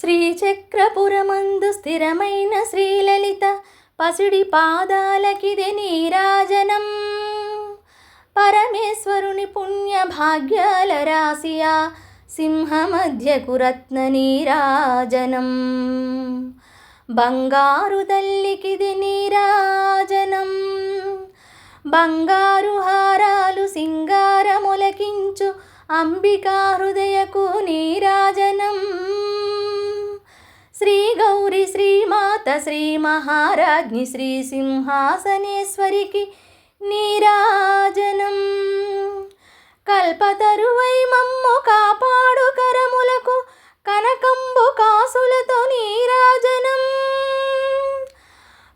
శ్రీచక్రపురమందు స్థిరమైన శ్రీలలిత పసిడి పాదాలకిది నీరాజనం. పరమేశ్వరుని పుణ్య భాగ్యాల రాశియా సింహమధ్యకు రత్న నీరాజనం. బంగారు తల్లికిది నీరాజనం. బంగారు హారాలు సింగారములకించు అంబికా హృదయకు నీరాజనం శ్రీ మహారాజ్ఞి శ్రీ సింహాసనేశ్వరికి నీరాజనం. కల్పతరువై మమ్ము కాపాడు కరములకు కనకంబు కాసులతో నీరాజనం.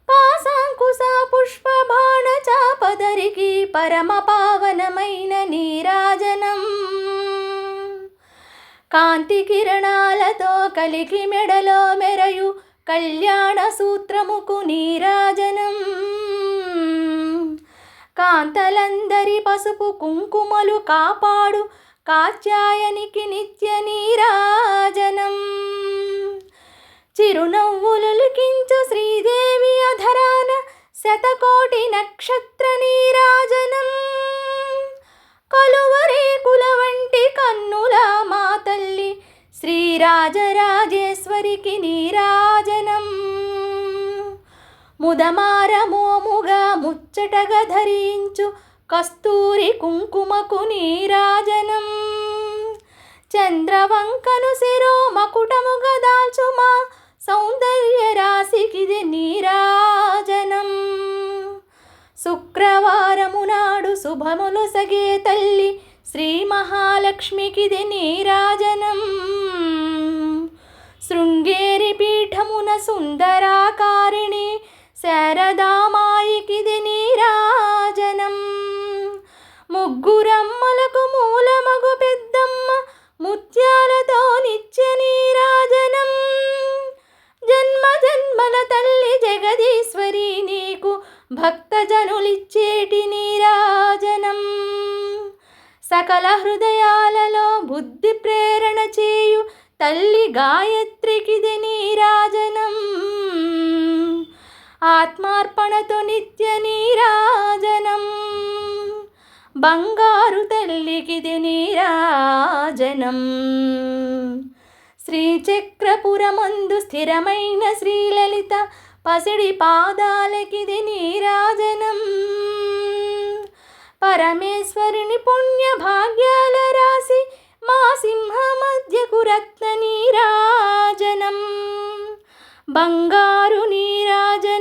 పాశాంకుశ పుష్ప బాణ చాపదరికి పరమ పావనమైన నీరాజనం. కాంతి కిరణాలతో కలికి మెడలో మెరయు కళ్యాణ సూత్రముకు నీరాజనం. కాంతలందరి పసుపు కుంకుమలు కాపాడు కాత్యాయనికి నిత్య నీరాజనం. చిరునవ్వులకించు శ్రీదేవి అధరాన శతకోటి నక్షత్ర నీరాజనం. కలువరేకుల వంటి కన్నుల మా తల్లి శ్రీరాజరాజేశ్వరికి నీరా ముదమార ముచ్చటగ ముచ్చటగా ధరించు కస్తూరి కుంకుమకు నీరాజనం. చంద్రవంకను శిరో మకుటముగా దాల్చుమా సౌందర్య రాశికిది నీరాజనం. శుక్రవారము నాడు శుభములు సగే తల్లి శ్రీ మహాలక్ష్మికిది నీరాజనం. శృంగేరి పీఠమున సుందరాకారిణి శారదామాయికిది నీరాజనం. ముగ్గురమ్మలకు మూలమగు పెద్దమ్మ ముత్యాలతో నిత్య నీరాజనం. జన్మ జన్మల తల్లి జగదీశ్వరి నీకు భక్తజనులిచ్చేటి నీరాజనం. సకల హృదయాలలో బుద్ధి ప్రేరణ చేయు తల్లి గాయత్రికిది నీరాజనం. ఆత్మార్పణతో నిత్య నీరాజనం. బంగారు తల్లికిది నీరాజనం. శ్రీచక్రపురమందు స్థిరమైన శ్రీలలిత పసిడి పాదాలకిది నీరాజనం. పరమేశ్వరుని పుణ్య భాగ్యాల రాశి మా సింహ మధ్యకు రత్న నీరాజనం. బంగారు నీరాజనం